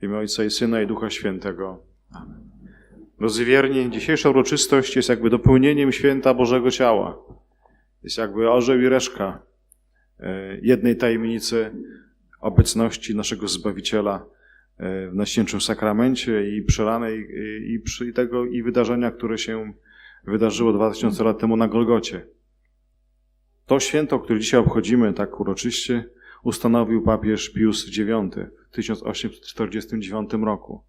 W imię Ojca i Syna i Ducha Świętego. Amen. Drodzy wierni, dzisiejsza uroczystość jest jakby dopełnieniem święta Bożego Ciała. Jest jakby orzeł i reszka e, jednej tajemnicy obecności naszego Zbawiciela e, w Najświętszym Sakramencie i przelanej i, i, przy tego i wydarzenia, które się wydarzyło 2000 lat temu na Golgocie. To święto, które dzisiaj obchodzimy tak uroczyście, ustanowił papież Pius IX w 1849 roku.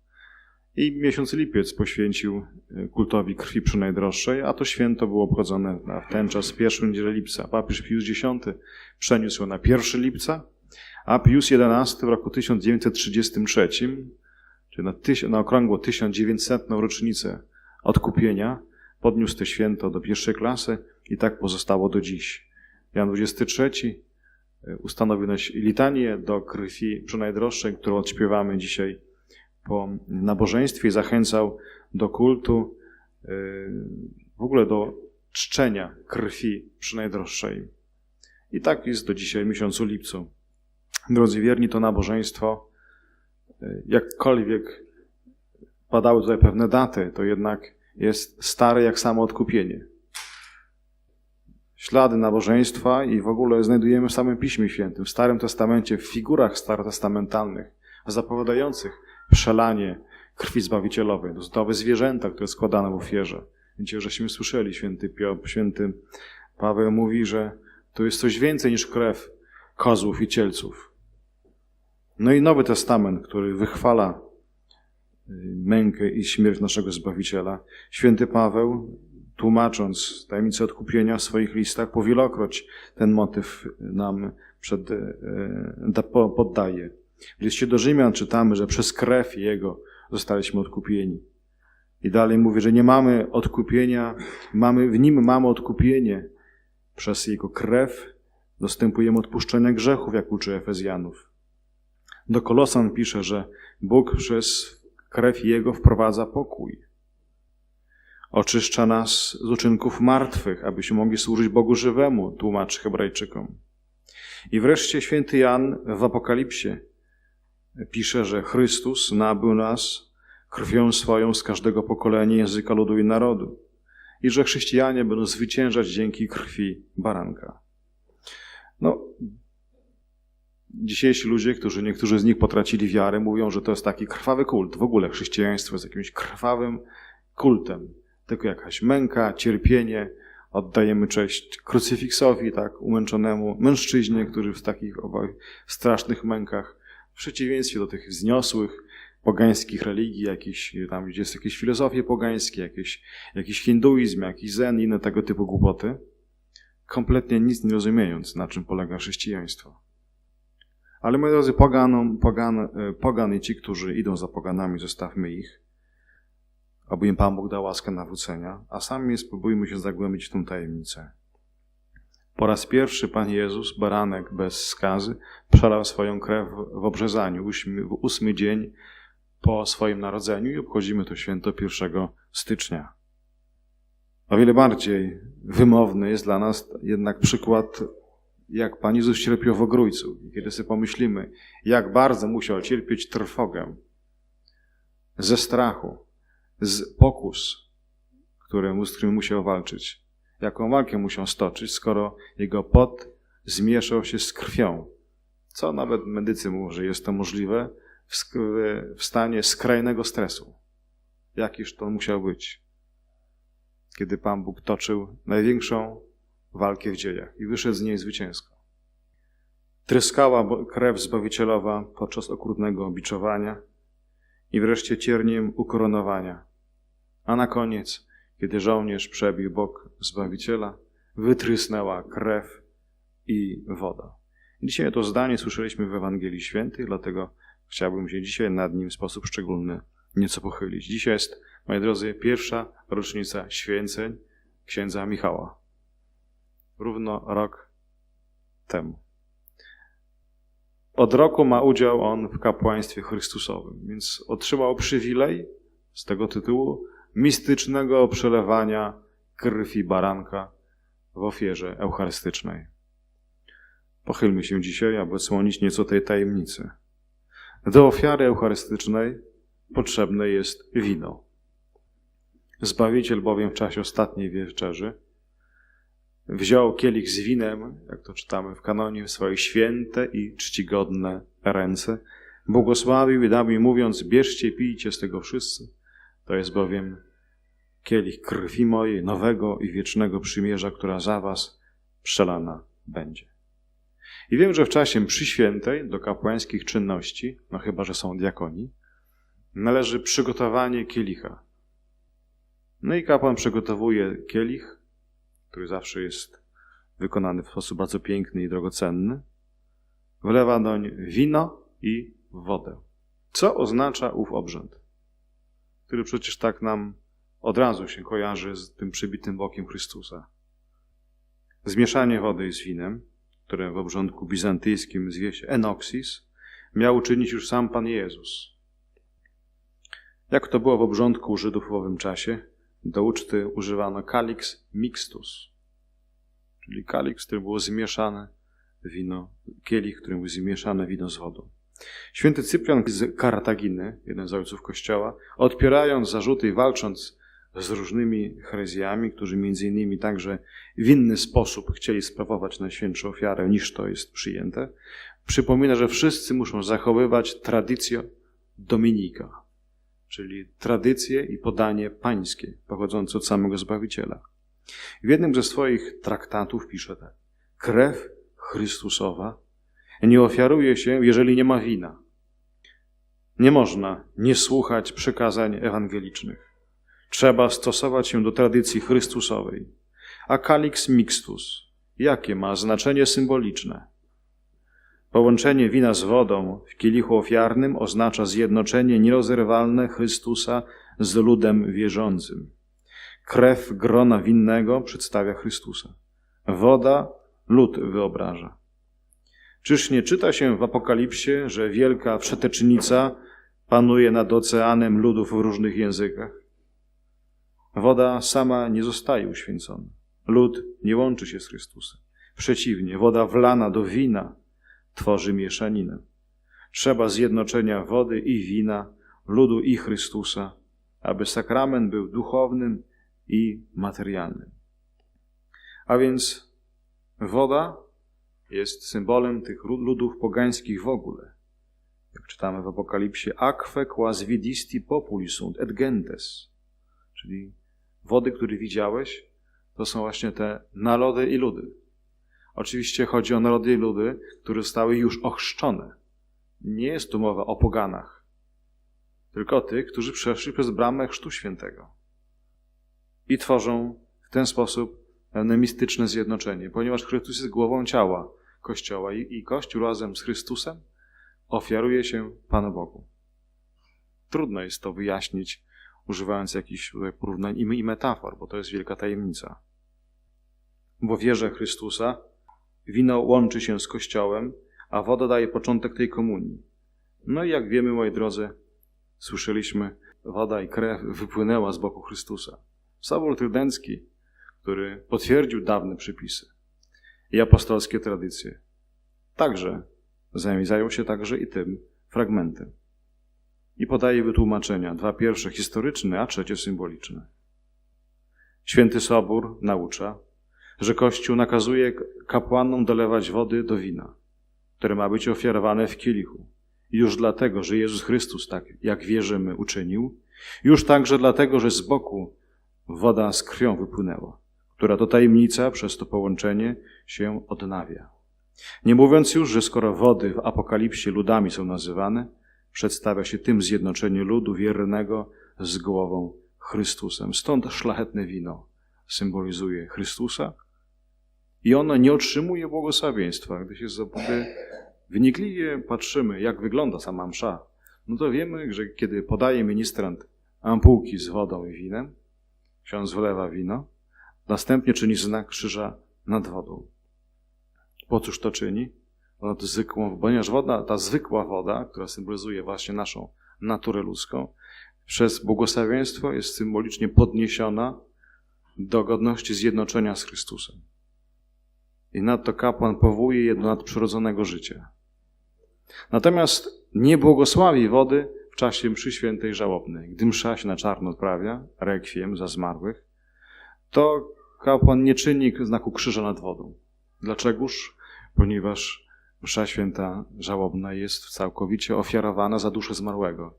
I miesiąc lipiec poświęcił kultowi krwi przynajdroższej, a to święto było obchodzone w ten czas, w pierwszą niedzielę lipca. Papież Pius X przeniósł na 1 lipca, a Pius XI w roku 1933, czyli na, na okrągło 1900 rocznicę odkupienia, podniósł to święto do pierwszej klasy i tak pozostało do dziś. Jan XXIII ustanowił litanię do krwi przynajdroższej, którą odśpiewamy dzisiaj po nabożeństwie zachęcał do kultu, w ogóle do czczenia krwi przynajdroższej. I tak jest do dzisiaj, miesiącu lipcu. Drodzy wierni, to nabożeństwo, jakkolwiek padały tutaj pewne daty, to jednak jest stare jak samo odkupienie. Ślady nabożeństwa i w ogóle znajdujemy w samym Piśmie Świętym, w Starym Testamencie, w figurach starotestamentalnych, zapowiadających przelanie krwi zbawicielowej, zdrowe zwierzęta, które składane w ofierze. Wiecie, żeśmy słyszeli, święty, Piotr, święty Paweł mówi, że to jest coś więcej niż krew kozłów i cielców. No i Nowy Testament, który wychwala mękę i śmierć naszego Zbawiciela. Święty Paweł, tłumacząc tajemnicę odkupienia w swoich listach, powielokroć ten motyw nam przed, poddaje. W liście do Rzymian czytamy, że przez krew Jego zostaliśmy odkupieni. I dalej mówi, że nie mamy odkupienia, mamy, w Nim mamy odkupienie. Przez Jego krew dostępujemy odpuszczenia grzechów, jak uczy Efezjanów. Do Kolosan pisze, że Bóg przez krew Jego wprowadza pokój. Oczyszcza nas z uczynków martwych, abyśmy mogli służyć Bogu żywemu, tłumaczy Hebrajczykom. I wreszcie święty Jan w Apokalipsie pisze, że Chrystus nabył nas krwią swoją z każdego pokolenia, języka, ludu i narodu. I że chrześcijanie będą zwyciężać dzięki krwi baranka. No, dzisiejsi ludzie, którzy niektórzy z nich potracili wiarę, mówią, że to jest taki krwawy kult. W ogóle chrześcijaństwo jest jakimś krwawym kultem. Tylko jakaś męka, cierpienie. Oddajemy cześć krucyfiksowi, tak, umęczonemu mężczyźnie, który w takich strasznych mękach, w przeciwieństwie do tych wzniosłych, pogańskich religii, jakieś, tam gdzie jest jakieś filozofie pogańskie, jakieś, jakiś hinduizm, jakiś zen, inne tego typu głupoty, kompletnie nic nie rozumiejąc, na czym polega chrześcijaństwo. Ale moi drodzy, poganom, pogan, pogan i ci, którzy idą za poganami, zostawmy ich, aby im Pan Bóg dał łaskę nawrócenia, a sami spróbujmy się zagłębić w tą tajemnicę. Po raz pierwszy Pan Jezus, baranek bez skazy, przelał swoją krew w obrzezaniu, w ósmy dzień po swoim narodzeniu i obchodzimy to święto 1 stycznia. O wiele bardziej wymowny jest dla nas jednak przykład jak Pan Jezus cierpiał w ogrójcu. Kiedy sobie pomyślimy, jak bardzo musiał cierpieć trwogę ze strachu, z pokus, którym, z którym musiał walczyć, jaką walkę musiał stoczyć, skoro jego pot zmieszał się z krwią. Co nawet medycy mówią, że jest to możliwe w, w stanie skrajnego stresu. Jakiż to musiał być, kiedy Pan Bóg toczył największą walkę w dziejach i wyszedł z niej zwycięsko. Tryskała krew zbawicielowa podczas okrutnego biczowania i wreszcie cierniem ukoronowania. A na koniec, kiedy żołnierz przebił bok Zbawiciela, wytrysnęła krew i woda. Dzisiaj to zdanie słyszeliśmy w Ewangelii Świętej, dlatego chciałbym się dzisiaj nad nim w sposób szczególny nieco pochylić. Dzisiaj jest, moi drodzy, pierwsza rocznica święceń księdza Michała. Równo rok temu. Od roku ma udział on w kapłaństwie Chrystusowym, więc otrzymał przywilej z tego tytułu mistycznego przelewania krwi baranka w ofierze eucharystycznej. Pochylmy się dzisiaj, aby odsłonić nieco tej tajemnicy. Do ofiary eucharystycznej potrzebne jest wino. Zbawiciel bowiem w czasie ostatniej wieczerzy wziął kielich z winem, jak to czytamy w kanonie, w swoje święte i czcigodne ręce, błogosławił i dał mi mówiąc, bierzcie pijcie z tego wszyscy. To jest bowiem kielich krwi mojej, nowego i wiecznego przymierza, która za was przelana będzie. I wiem, że w czasie mszy świętej do kapłańskich czynności, no chyba, że są diakoni, należy przygotowanie kielicha. No i kapłan przygotowuje kielich, który zawsze jest wykonany w sposób bardzo piękny i drogocenny. Wlewa doń wino i wodę. Co oznacza ów obrzęd? Który przecież tak nam od razu się kojarzy z tym przybitym bokiem Chrystusa. Zmieszanie wody z winem, które w obrządku bizantyjskim zwie się enoxis, miał uczynić już sam Pan Jezus. Jak to było w obrządku Żydów w owym czasie? Do uczty używano calix mixtus, czyli calix, który było zmieszane wino, kielich, którym było zmieszane wino z wodą. Święty Cyprian z Kartaginy, jeden z ojców Kościoła, odpierając zarzuty i walcząc z różnymi herezjami, którzy między innymi także w inny sposób chcieli sprawować najświętszą ofiarę niż to jest przyjęte, przypomina, że wszyscy muszą zachowywać tradycję Dominika, czyli tradycję i podanie pańskie pochodzące od samego Zbawiciela. W jednym ze swoich traktatów pisze tak. Krew Chrystusowa nie ofiaruje się, jeżeli nie ma wina. Nie można nie słuchać przykazań ewangelicznych. Trzeba stosować się do tradycji Chrystusowej. A calix mixtus, jakie ma znaczenie symboliczne? Połączenie wina z wodą w kielichu ofiarnym oznacza zjednoczenie nierozerwalne Chrystusa z ludem wierzącym. Krew grona winnego przedstawia Chrystusa. Woda lud wyobraża. Czyż nie czyta się w Apokalipsie, że wielka przetecznica panuje nad oceanem ludów w różnych językach? Woda sama nie zostaje uświęcona. Lud nie łączy się z Chrystusem. Przeciwnie, woda wlana do wina tworzy mieszaninę. Trzeba zjednoczenia wody i wina, ludu i Chrystusa, aby sakrament był duchownym i materialnym. A więc woda jest symbolem tych ludów pogańskich w ogóle. Jak czytamy w Apokalipsie, aquae quas vidisti populi sunt et gentes, czyli wody, które widziałeś, to są właśnie te narody i ludy. Oczywiście chodzi o narody i ludy, które zostały już ochrzczone. Nie jest tu mowa o poganach, tylko o tych, którzy przeszli przez bramę Chrztu Świętego i tworzą w ten sposób pewne mistyczne zjednoczenie, ponieważ Chrystus jest głową ciała Kościoła i, i Kościół razem z Chrystusem ofiaruje się Panu Bogu. Trudno jest to wyjaśnić używając jakichś porównań i metafor, bo to jest wielka tajemnica. Bo wierzę Chrystusa, wino łączy się z Kościołem, a woda daje początek tej komunii. No i jak wiemy, moi drodzy, słyszeliśmy, woda i krew wypłynęła z boku Chrystusa. Sobór Trydencki, który potwierdził dawne przypisy i apostolskie tradycje, także zajął się także i tym fragmentem i podaje wytłumaczenia. Dwa pierwsze historyczne, a trzecie symboliczne. Święty Sobór naucza, że Kościół nakazuje kapłanom dolewać wody do wina, które ma być ofiarowane w kielichu. Już dlatego, że Jezus Chrystus tak, jak wierzymy, uczynił, już także dlatego, że z boku woda z krwią wypłynęła, która to tajemnica przez to połączenie się odnawia. Nie mówiąc już, że skoro wody w Apokalipsie ludami są nazywane, przedstawia się tym zjednoczenie ludu wiernego z głową Chrystusem. Stąd szlachetne wino symbolizuje Chrystusa i ono nie otrzymuje błogosławieństwa. Gdy się gdy wnikliwie patrzymy, jak wygląda sama msza, no to wiemy, że kiedy podaje ministrant ampułki z wodą i winem, ksiądz wlewa wino, następnie czyni znak krzyża nad wodą. Po cóż to czyni? pod zwykłą, ponieważ woda, ta zwykła woda, która symbolizuje właśnie naszą naturę ludzką, przez błogosławieństwo jest symbolicznie podniesiona do godności zjednoczenia z Chrystusem. I nadto kapłan powołuje je do nadprzyrodzonego życia. Natomiast nie błogosławi wody w czasie mszy świętej żałobnej. Gdy msza się na czarno odprawia, rekwiem za zmarłych, to kapłan nie czyni znaku krzyża nad wodą. Dlaczegoż? Ponieważ msza święta żałobna jest całkowicie ofiarowana za duszę zmarłego.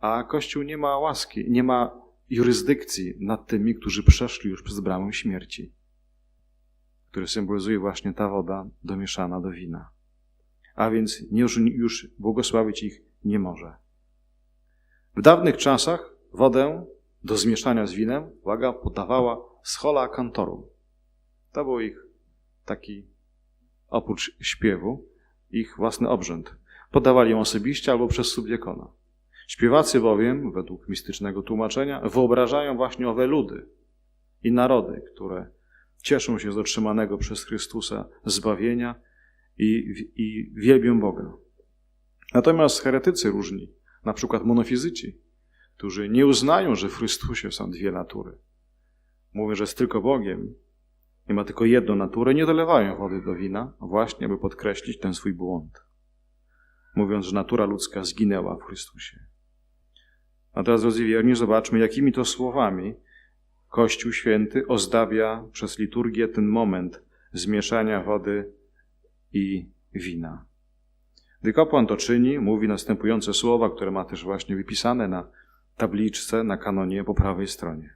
A Kościół nie ma łaski, nie ma jurysdykcji nad tymi, którzy przeszli już przez bramę śmierci, który symbolizuje właśnie ta woda domieszana do wina. A więc już błogosławić ich nie może. W dawnych czasach wodę do zmieszania z winem, uwaga, podawała schola kantorum. To był ich taki, oprócz śpiewu, ich własny obrzęd. Podawali ją osobiście albo przez subdiakona. Śpiewacy bowiem, według mistycznego tłumaczenia, wyobrażają właśnie owe ludy i narody, które cieszą się z otrzymanego przez Chrystusa zbawienia i, i wielbią Boga. Natomiast heretycy różni, na przykład monofizyci, którzy nie uznają, że w Chrystusie są dwie natury. Mówią, że jest tylko Bogiem i ma tylko jedną naturę, nie dolewają wody do wina, właśnie aby podkreślić ten swój błąd. Mówiąc, że natura ludzka zginęła w Chrystusie. A teraz, drodzy wierni, zobaczmy, jakimi to słowami Kościół Święty ozdabia przez liturgię ten moment zmieszania wody i wina. Gdy kapłan to czyni, mówi następujące słowa, które ma też właśnie wypisane na tabliczce na kanonie po prawej stronie.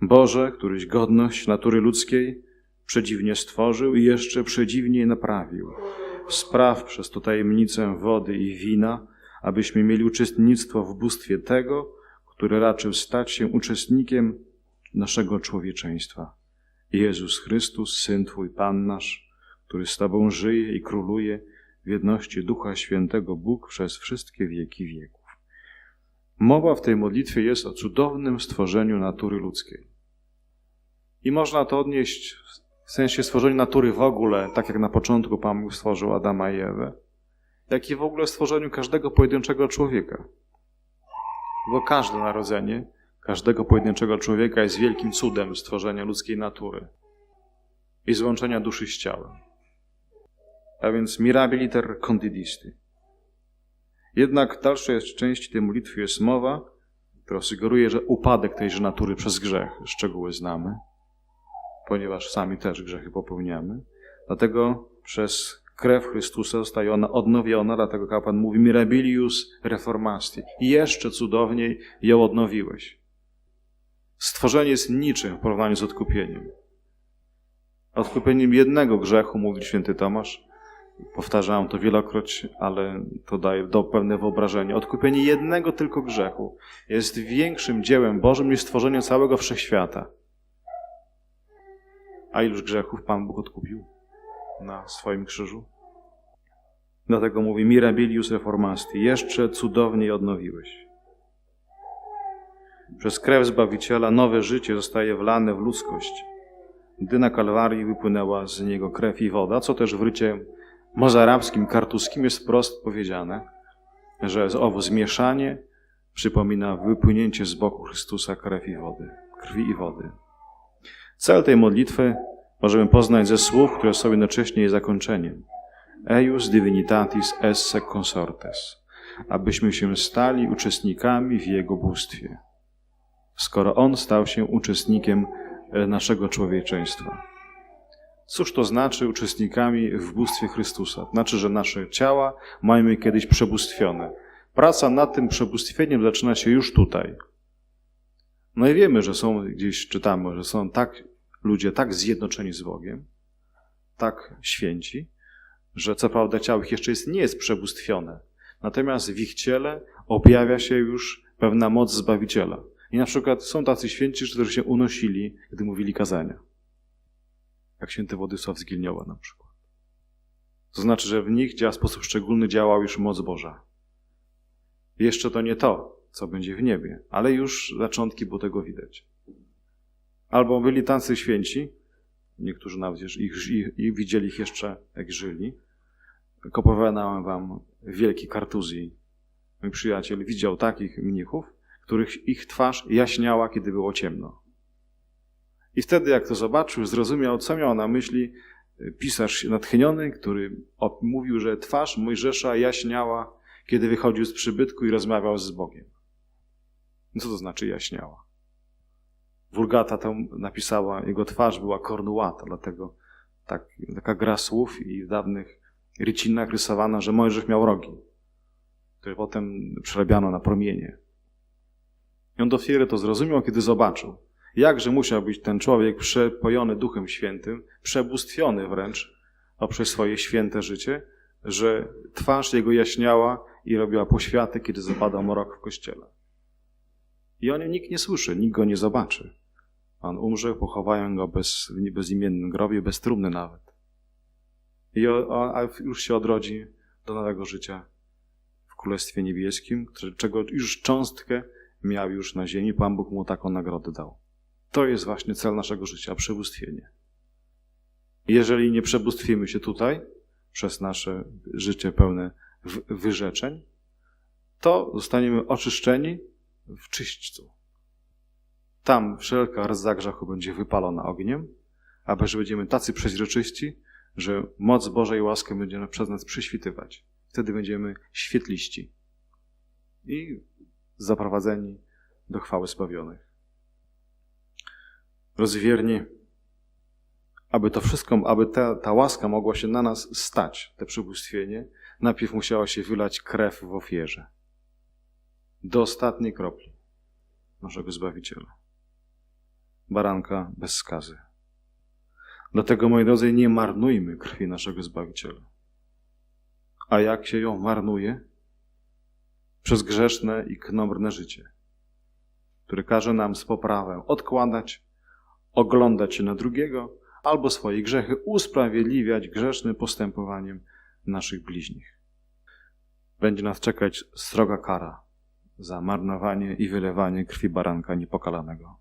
Boże, któryś godność natury ludzkiej przedziwnie stworzył i jeszcze przedziwniej naprawił. Spraw przez to tajemnicę wody i wina, abyśmy mieli uczestnictwo w bóstwie tego, który raczył stać się uczestnikiem naszego człowieczeństwa. Jezus Chrystus, Syn Twój, Pan nasz, który z Tobą żyje i króluje w jedności Ducha Świętego Bóg przez wszystkie wieki wieków. Mowa w tej modlitwie jest o cudownym stworzeniu natury ludzkiej. I można to odnieść w sensie stworzenia natury w ogóle, tak jak na początku Pan stworzył Adama i Ewę, jak i w ogóle stworzeniu każdego pojedynczego człowieka. Bo każde narodzenie każdego pojedynczego człowieka jest wielkim cudem stworzenia ludzkiej natury i złączenia duszy z ciałem. A więc mirabiliter condidisti. Jednak w dalszej części tej modlitwy jest mowa, która sugeruje, że upadek tejże natury przez grzech, szczegóły znamy, ponieważ sami też grzechy popełniamy. Dlatego przez krew Chrystusa zostaje ona odnowiona, dlatego kapłan mówi mirabilius reformasti. Jeszcze cudowniej ją odnowiłeś. Stworzenie jest niczym w porównaniu z odkupieniem. Odkupieniem jednego grzechu, mówi święty Tomasz, Powtarzałem to wielokroć, ale to daje do pewne wyobrażenie. Odkupienie jednego tylko grzechu jest większym dziełem Bożym niż stworzenie całego wszechświata. A iluż grzechów Pan Bóg odkupił na swoim krzyżu? Dlatego mówi Mirabilius Reformasti, jeszcze cudowniej odnowiłeś. Przez krew Zbawiciela nowe życie zostaje wlane w ludzkość, gdy na Kalwarii wypłynęła z niego krew i woda, co też w rycie mozarabskim, kartuskim jest wprost powiedziane, że owo zmieszanie przypomina wypłynięcie z boku Chrystusa krew i wody, krwi i wody. Cel tej modlitwy możemy poznać ze słów, które są jednocześnie jej zakończeniem. Eius divinitatis esse consortes, abyśmy się stali uczestnikami w Jego bóstwie, skoro On stał się uczestnikiem naszego człowieczeństwa. Cóż to znaczy uczestnikami w bóstwie Chrystusa? Znaczy, że nasze ciała mają kiedyś przebóstwione. Praca nad tym przebóstwieniem zaczyna się już tutaj. No i wiemy, że są, gdzieś czytamy, że są tak ludzie tak zjednoczeni z Bogiem, tak święci, że co prawda ciało ich jeszcze jest, nie jest przebóstwione. Natomiast w ich ciele objawia się już pewna moc Zbawiciela. I na przykład są tacy święci, którzy się unosili, gdy mówili kazania jak święty Władysław z Gilniowa na przykład. To znaczy, że w nich działa w sposób szczególny działał już moc Boża. Jeszcze to nie to, co będzie w niebie, ale już zaczątki było tego widać. Albo byli tacy święci, niektórzy nawet ich, ich, ich widzieli ich jeszcze, jak żyli. Opowiadałem wam w Wielkiej Kartuzji. Mój przyjaciel widział takich mnichów, których ich twarz jaśniała, kiedy było ciemno. I wtedy, jak to zobaczył, zrozumiał, co miał na myśli pisarz natchniony, który mówił, że twarz Mojżesza jaśniała, kiedy wychodził z przybytku i rozmawiał z Bogiem. No Co to znaczy jaśniała? Wulgata tam napisała, jego twarz była kornułata, dlatego tak, taka gra słów i w dawnych rycinach rysowano, że Mojżesz miał rogi, które potem przerabiano na promienie. I on dopiero to zrozumiał, kiedy zobaczył, jakże musiał być ten człowiek przepojony Duchem Świętym, przebóstwiony wręcz poprzez swoje święte życie, że twarz jego jaśniała i robiła poświaty, kiedy zapadał mrok w kościele. I o nim nikt nie słyszy, nikt go nie zobaczy. On umrze, pochowają go bez, w bezimiennym grobie, bez trumny nawet. I o, a już się odrodzi do nowego życia w Królestwie Niebieskim, czego już cząstkę miał już na ziemi. Pan Bóg mu taką nagrodę dał. To jest właśnie cel naszego życia, przebóstwienie. Jeżeli nie przebóstwimy się tutaj, przez nasze życie pełne wyrzeczeń, to zostaniemy oczyszczeni w czyśćcu. Tam wszelka rdza grzechu będzie wypalona ogniem, a że będziemy tacy przeźroczyści, że moc Bożej łaski będzie przez nas przyświtywać. Wtedy będziemy świetliści i zaprowadzeni do chwały spawionych. Rozwierni, aby to wszystko, aby ta, ta łaska mogła się na nas stać, te przebóstwienie, najpierw musiała się wylać krew w ofierze. Do ostatniej kropli naszego Zbawiciela. Baranka bez skazy. Dlatego, moi drodzy, nie marnujmy krwi naszego Zbawiciela. A jak się ją marnuje? Przez grzeszne i knomrne życie, które każe nam z poprawę odkładać, oglądać się na drugiego, albo swoje grzechy usprawiedliwiać grzesznym postępowaniem naszych bliźnich. Będzie nas czekać sroga kara za marnowanie i wylewanie krwi baranka niepokalanego.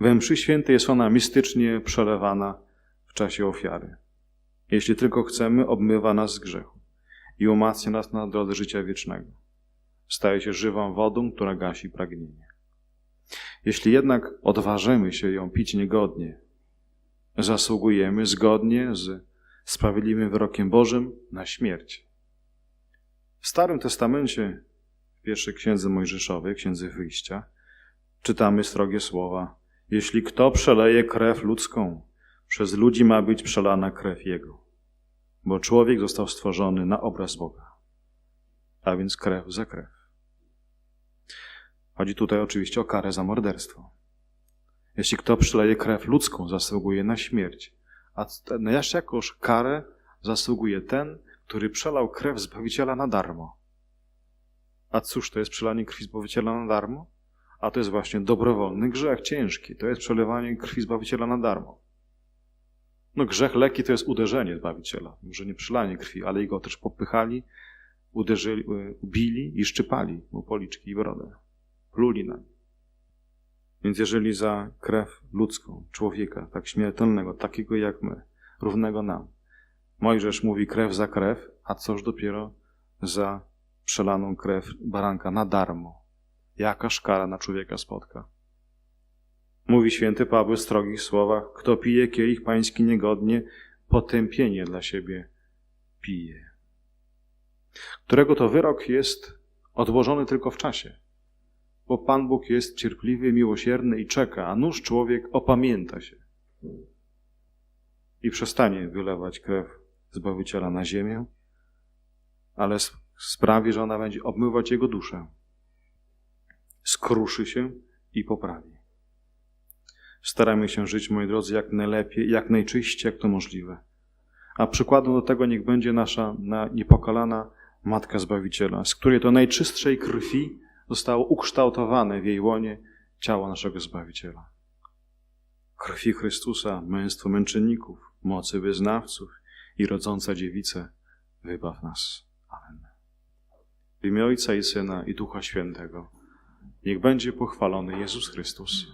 We mszy świętej jest ona mistycznie przelewana w czasie ofiary. Jeśli tylko chcemy, obmywa nas z grzechu i umacnia nas na drodze życia wiecznego. Staje się żywą wodą, która gasi pragnienie. Jeśli jednak odważymy się ją pić niegodnie, zasługujemy zgodnie z sprawiedliwym wyrokiem Bożym na śmierć. W Starym Testamencie, w pierwszej księdze Mojżeszowej, księdze wyjścia, czytamy strogie słowa: Jeśli kto przeleje krew ludzką, przez ludzi ma być przelana krew jego, bo człowiek został stworzony na obraz Boga, a więc krew za krew. Chodzi tutaj oczywiście o karę za morderstwo. Jeśli kto przyleje krew ludzką, zasługuje na śmierć, a na jakoż karę zasługuje ten, który przelał krew Zbawiciela na darmo. A cóż to jest przelanie krwi Zbawiciela na darmo? A to jest właśnie dobrowolny grzech ciężki. To jest przelewanie krwi Zbawiciela na darmo. No grzech lekki to jest uderzenie Zbawiciela. Może nie przelanie krwi, ale jego też popychali, uderzyli, ubili i szczypali mu policzki i brodę. Pluli. Więc jeżeli za krew ludzką, człowieka, tak śmiertelnego, takiego jak my, równego nam, Mojżesz mówi krew za krew, a coż dopiero za przelaną krew baranka na darmo. Jaka szkara na człowieka spotka. Mówi święty Paweł w strogich słowach, kto pije kielich pański niegodnie, potępienie dla siebie pije. Którego to wyrok jest odłożony tylko w czasie bo Pan Bóg jest cierpliwy, miłosierny i czeka, a nuż człowiek opamięta się i przestanie wylewać krew Zbawiciela na ziemię, ale sprawi, że ona będzie obmywać jego duszę. Skruszy się i poprawi. Staramy się żyć, moi drodzy, jak najlepiej, jak najczyściej, jak to możliwe. A przykładem do tego niech będzie nasza niepokalana Matka Zbawiciela, z której to najczystszej krwi zostało ukształtowane w jej łonie ciało naszego Zbawiciela. Krwi Chrystusa, męstwo męczenników, mocy wyznawców i rodząca dziewice, wybaw nas. Amen. W imię Ojca i Syna i Ducha Świętego, niech będzie pochwalony Jezus Chrystus.